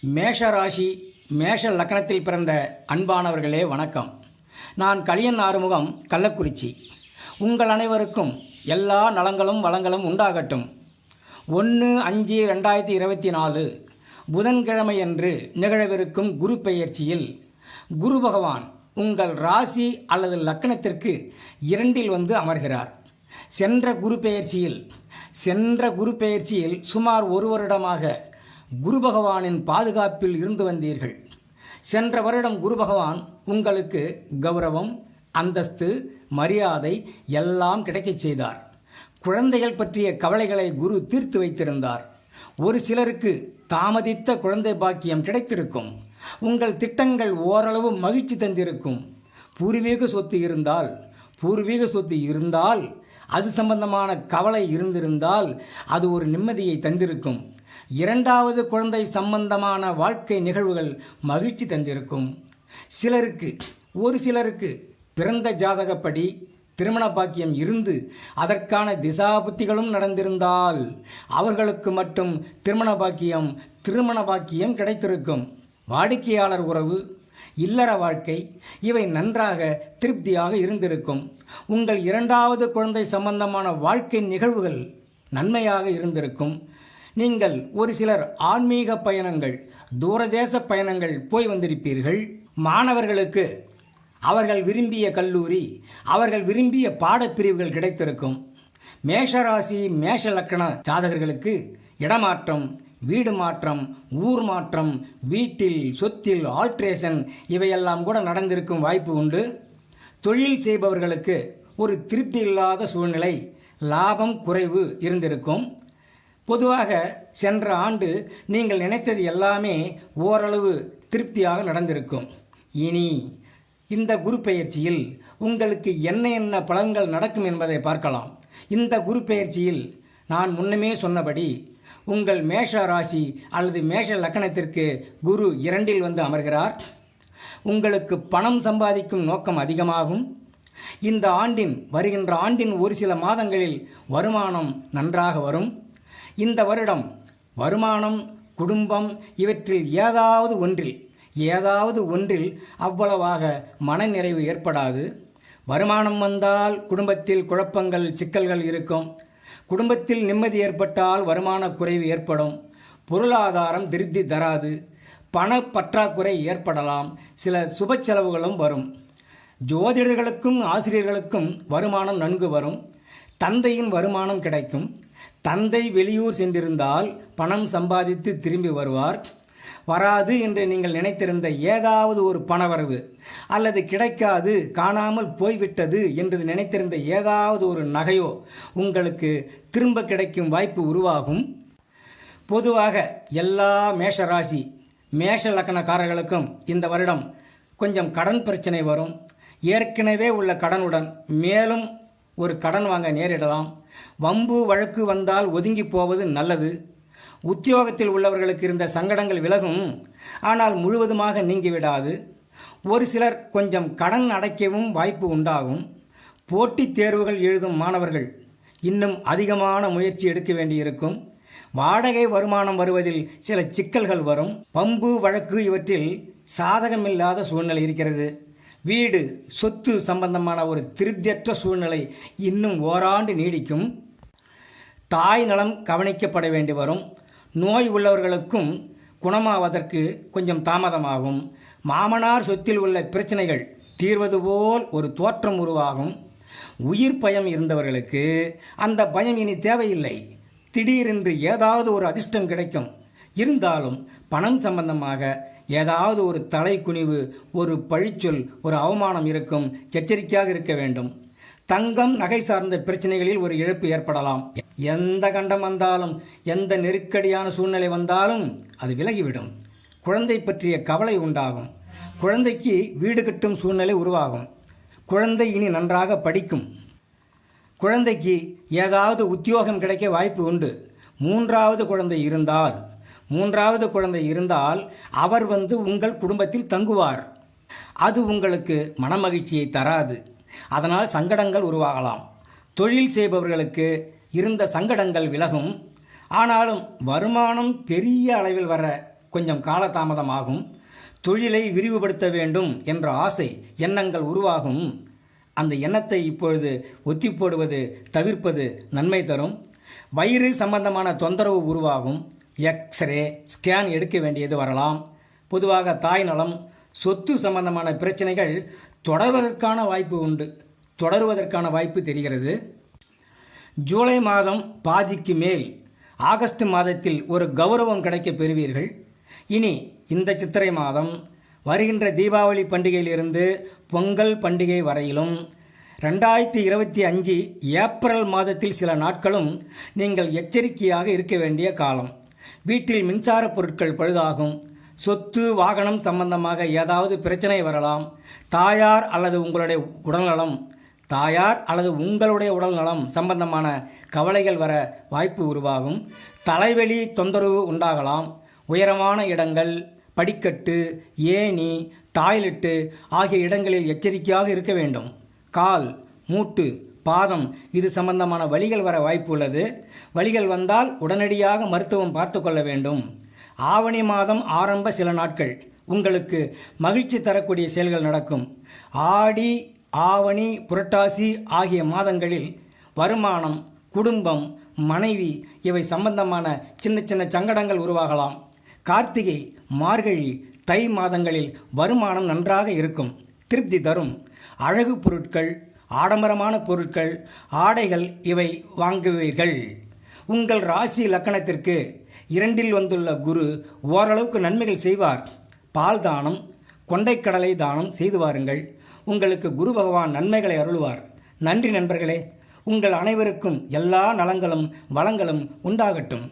மேஷ ராசி மேஷ லக்கணத்தில் பிறந்த அன்பானவர்களே வணக்கம். நான் கலியன் ஆறுமுகம் கள்ளக்குறிச்சி. உங்கள் அனைவருக்கும் எல்லா நலங்களும் வளங்களும் உண்டாகட்டும். ஒன்று அஞ்சு ரெண்டாயிரத்தி இருபத்தி நாலு புதன்கிழமையன்று நிகழவிருக்கும் குரு பெயர்ச்சியில் குரு பகவான் உங்கள் ராசி அல்லது லக்கணத்திற்கு இரண்டில் வந்து அமர்கிறார். சென்ற குரு பெயர்ச்சியில் சென்ற குரு பெயர்ச்சியில் சுமார் ஒரு வருடமாக குரு பகவானின் பாதுகாப்பில் இருந்து வந்தீர்கள். சென்ற வருடம் குரு பகவான் உங்களுக்கு கௌரவம் அந்தஸ்து மரியாதை எல்லாம் கிடைக்கச் செய்தார். குழந்தைகள் பற்றிய கவலைகளை குரு தீர்த்து வைத்திருந்தார். ஒரு சிலருக்கு தாமதித்த குழந்தை பாக்கியம் கிடைத்திருக்கும். உங்கள் திட்டங்கள் ஓரளவு மகிழ்ச்சி தந்திருக்கும். பூர்வீக சொத்து இருந்தால் பூர்வீக சொத்து இருந்தால் அது சம்பந்தமான கவலை இருந்திருந்தால் அது ஒரு நிம்மதியை தந்திருக்கும். இரண்டாவது குழந்தை சம்பந்தமான வாழ்க்கை நிகழ்வுகள் மகிழ்ச்சி தந்திருக்கும். சிலருக்கு ஒரு சிலருக்கு பிறந்த ஜாதகப்படி திருமண பாக்கியம் இருந்து அதற்கான திசாபுத்திகளும் நடந்திருந்தால் அவர்களுக்கு மட்டும் திருமண பாக்கியம் திருமண பாக்கியம் கிடைத்திருக்கும். வாடிக்கையாளர் உறவு இல்லற வாழ்க்கை. இவை நன்றாக திருப்தியாக இருந்திருக்கும். உங்கள் இரண்டாவது குழந்தை சம்பந்தமான வாழ்க்கை நிகழ்வுகள் நன்மையாக இருந்திருக்கும். நீங்கள் ஒரு சிலர் ஆன்மீக பயணங்கள் தூரதேச பயணங்கள் போய் வந்திருப்பீர்கள். மாணவர்களுக்கு அவர்கள் விரும்பிய கல்லூரி அவர்கள் விரும்பிய பாடப்பிரிவுகள் கிடைத்திருக்கும். மேஷராசி மேஷ லக்கண ஜாதகர்களுக்கு இடமாற்றம் வீடு மாற்றம் ஊர் மாற்றம் வீட்டில் சொத்தில் ஆல்ட்ரேஷன் இவையெல்லாம் கூட நடந்திருக்கும் வாய்ப்பு உண்டு. தொழில் செய்பவர்களுக்கு ஒரு திருப்தி இல்லாத சூழ்நிலை லாபம் குறைவு இருந்திருக்கும். பொதுவாக சென்ற ஆண்டு நீங்கள் நினைத்தது எல்லாமே ஓரளவு திருப்தியாக நடந்திருக்கும். இனி இந்த குரு பெயர்ச்சியில் உங்களுக்கு என்ன என்ன பலன்கள் நடக்கும் என்பதை பார்க்கலாம். இந்த குரு பெயர்ச்சியில் நான் முன்னமே சொன்னபடி உங்கள் மேஷ ராசி அல்லது மேஷ லக்கணத்திற்கு குரு இரண்டில் வந்து அமர்கிறார். உங்களுக்கு பணம் சம்பாதிக்கும் நோக்கம் அதிகமாகும். இந்த ஆண்டின் வருகின்ற ஆண்டின் ஒரு சில மாதங்களில் வருமானம் நன்றாக வரும். இந்த வருடம் வருமானம் குடும்பம் இவற்றில் ஏதாவது ஒன்றில் ஏதாவது ஒன்றில் அவ்வளவாக மனநிறைவு ஏற்படாது. வருமானம் வந்தால் குடும்பத்தில் குழப்பங்கள் சிக்கல்கள் இருக்கும். குடும்பத்தில் நிம்மதி ஏற்பட்டால் வருமான குறைவு ஏற்படும். பொருளாதாரம் திருப்தி தராது. பண பற்றாக்குறை ஏற்படலாம். சில சுப செலவுகளும் வரும். ஜோதிடர்களுக்கும் ஆசிரியர்களுக்கும் வருமானம் நன்கு வரும். தந்தையின் வருமானம் கிடைக்கும். தந்தை வெளியூர் சென்றிருந்தால் பணம் சம்பாதித்து திரும்பி வருவார். வராது என்று நீங்கள் நினைத்திருந்த ஏதாவது ஒரு பணவரவு அல்லது கிடைக்காது காணாமல் போய்விட்டது என்று நினைத்திருந்த ஏதாவது ஒரு நகையோ உங்களுக்கு திரும்ப கிடைக்கும் வாய்ப்பு உருவாகும்? பொதுவாக எல்லா மேஷராசி மேஷ லக்கணக்காரர்களுக்கும் இந்த வருடம் கொஞ்சம் கடன் பிரச்சனை வரும். ஏற்கனவே உள்ள கடனுடன் மேலும் ஒரு கடன் வாங்க நேரிடலாம். வம்பு வழக்கு வந்தால் ஒதுங்கி போவது நல்லது. உத்தியோகத்தில் உள்ளவர்களுக்கு இருந்த சங்கடங்கள் விலகும். ஆனால் முழுவதுமாக நீங்கிவிடாது. ஒரு சிலர் கொஞ்சம் கடன் அடைக்கவும் வாய்ப்பு உண்டாகும். போட்டித் தேர்வுகள் எழுதும் மாணவர்கள் இன்னும் அதிகமான முயற்சி எடுக்க வேண்டியிருக்கும். வாடகை வருமானம் வருவதில் சில சிக்கல்கள் வரும். பம்பு வழக்கு இவற்றில் சாதகமில்லாத சூழ்நிலை இருக்கிறது. வீடு சொத்து சம்பந்தமான ஒரு திருப்தியற்ற சூழ்நிலை இன்னும் ஓராண்டு நீடிக்கும். தாய் நலம் கவனிக்கப்பட வேண்டி வரும். நோய் உள்ளவர்களுக்கும் குணமாவதற்கு கொஞ்சம் தாமதமாகும். மாமனார் சொத்தில் உள்ள பிரச்சனைகள் தீர்வது போல் ஒரு தோற்றம் உருவாகும். உயிர் பயம் இருந்தவர்களுக்கு அந்த பயம் இனி தேவையில்லை. திடீரென்று ஏதாவது ஒரு அதிர்ஷ்டம் கிடைக்கும். இருந்தாலும் பணம் சம்பந்தமாக ஏதாவது ஒரு தலைக்குனிவு ஒரு பழிச்சொல் ஒரு அவமானம் இருக்கும். எச்சரிக்கையாக இருக்க வேண்டும். தங்கம் நகை சார்ந்த பிரச்சனைகளில் ஒரு இழப்பு ஏற்படலாம். எந்த கண்டம் வந்தாலும் எந்த நெருக்கடியான சூழ்நிலை வந்தாலும் அது விலகிவிடும். குழந்தை பற்றிய கவலை உண்டாகும். குழந்தைக்கு வீடு கட்டும் சூழ்நிலை உருவாகும். குழந்தை இனி நன்றாக படிக்கும். குழந்தைக்கு ஏதாவது உத்தியோகம் கிடைக்க வாய்ப்பு உண்டு. மூன்றாவது குழந்தை இருந்தால் மூன்றாவது குழந்தை இருந்தால் அவர் வந்து உங்கள் குடும்பத்தில் தங்குவார். அது உங்களுக்கு மனமகிழ்ச்சியை தராது. அதனால் சங்கடங்கள் உருவாகலாம். தொழில் செய்பவர்களுக்கு இருந்த சங்கடங்கள் விலகும். ஆனாலும் வருமானம் பெரிய அளவில் வர கொஞ்சம் காலதாமதமாகும். தொழிலை விரிவுபடுத்த வேண்டும் என்ற ஆசை எண்ணங்கள் உருவாகும். அந்த எண்ணத்தை இப்பொழுது ஒத்தி போடுவது தவிர்ப்பது நன்மை தரும். வயிறு சம்பந்தமான தொந்தரவு உருவாகும். எக்ஸ்ரே ஸ்கேன் எடுக்க வேண்டியது வரலாம். பொதுவாக தாய் நலம் சொத்து சம்பந்தமான பிரச்சனைகள் தொடர்வதற்கான வாய்ப்பு உண்டு. தொடருவதற்கான வாய்ப்பு தெரிகிறது. ஜூலை மாதம் பாதிக்கு மேல் ஆகஸ்ட் மாதத்தில் ஒரு கௌரவம் கிடைக்கப் பெறுவீர்கள். இனி இந்த சித்திரை மாதம் வருகின்ற தீபாவளி பண்டிகையிலிருந்து பொங்கல் பண்டிகை வரையிலும் ரெண்டாயிரத்தி இருபத்தி அஞ்சு ஏப்ரல் மாதத்தில் சில நாட்களும் நீங்கள் எச்சரிக்கையாக இருக்க வேண்டிய காலம். வீட்டில் மின்சார பொருட்கள் பழுதாகும். சொத்து வாகனம் சம்பந்தமாக ஏதாவது பிரச்சனை வரலாம். தாயார் அல்லது உங்களுடைய உடல்நலம். தாயார் அல்லது உங்களுடைய உடல்நலம் சம்பந்தமான கவலைகள் வர வாய்ப்பு உருவாகும். தலைவலி தொந்தரவு உண்டாகலாம். உயரமான இடங்கள் படிக்கட்டு ஏணி டாய்லெட்டு ஆகிய இடங்களில் எச்சரிக்கையாக இருக்க வேண்டும். கால் மூட்டு பாதம் இது சம்பந்தமான வழிகள் வர வாய்ப்பு உள்ளது. வழிகள் வந்தால் உடனடியாக மருத்துவம் பார்த்து கொள்ள வேண்டும். ஆவணி மாதம் ஆரம்ப சில நாட்கள். உங்களுக்கு மகிழ்ச்சி தரக்கூடிய செயல்கள் நடக்கும். ஆடி ஆவணி புரட்டாசி ஆகிய மாதங்களில் வருமானம் குடும்பம் மனைவி இவை சம்பந்தமான சின்ன சின்ன சங்கடங்கள் உருவாகலாம். கார்த்திகை மார்கழி தை மாதங்களில் வருமானம் நன்றாக இருக்கும். திருப்தி தரும். அழகு பொருட்கள் ஆடம்பரமான பொருட்கள் ஆடைகள் இவை வாங்குவீர்கள். உங்கள் ராசி லக்கணத்திற்கு இரண்டில் வந்துள்ள குரு ஓரளவுக்கு நன்மைகள் செய்வார். பால் தானம் கொண்டைக்கடலை தானம் செய்து வாருங்கள். உங்களுக்கு குரு பகவான் நன்மைகளை அருளுவார். நன்றி நண்பர்களே உங்கள் அனைவருக்கும் எல்லா நலங்களும் வளங்களும் உண்டாகட்டும்.